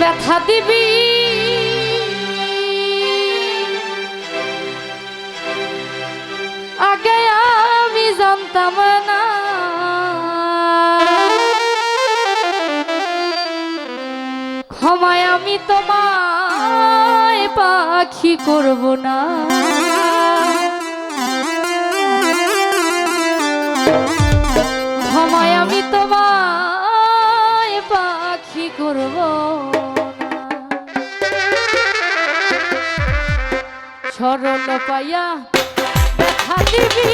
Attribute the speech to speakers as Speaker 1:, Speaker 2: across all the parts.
Speaker 1: ব্যথা দিবি? আগে আমি জানতাম না। ক্ষমায় আমি তোমায় পাখি করব না। ক্ষমায় আমি তোমায় সরল পাইয়া দেখা দিবি।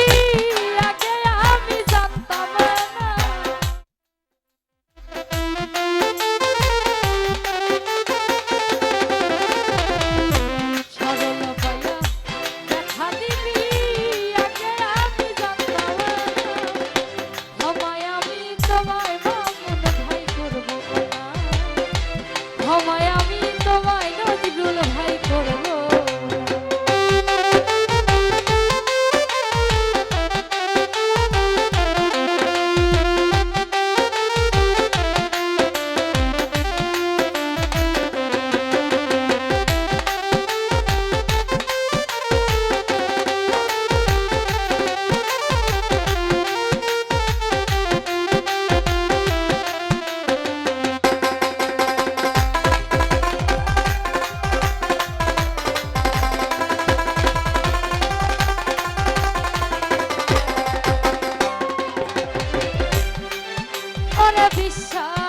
Speaker 1: মনে বিশ্বাস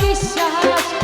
Speaker 1: বিশ্বাস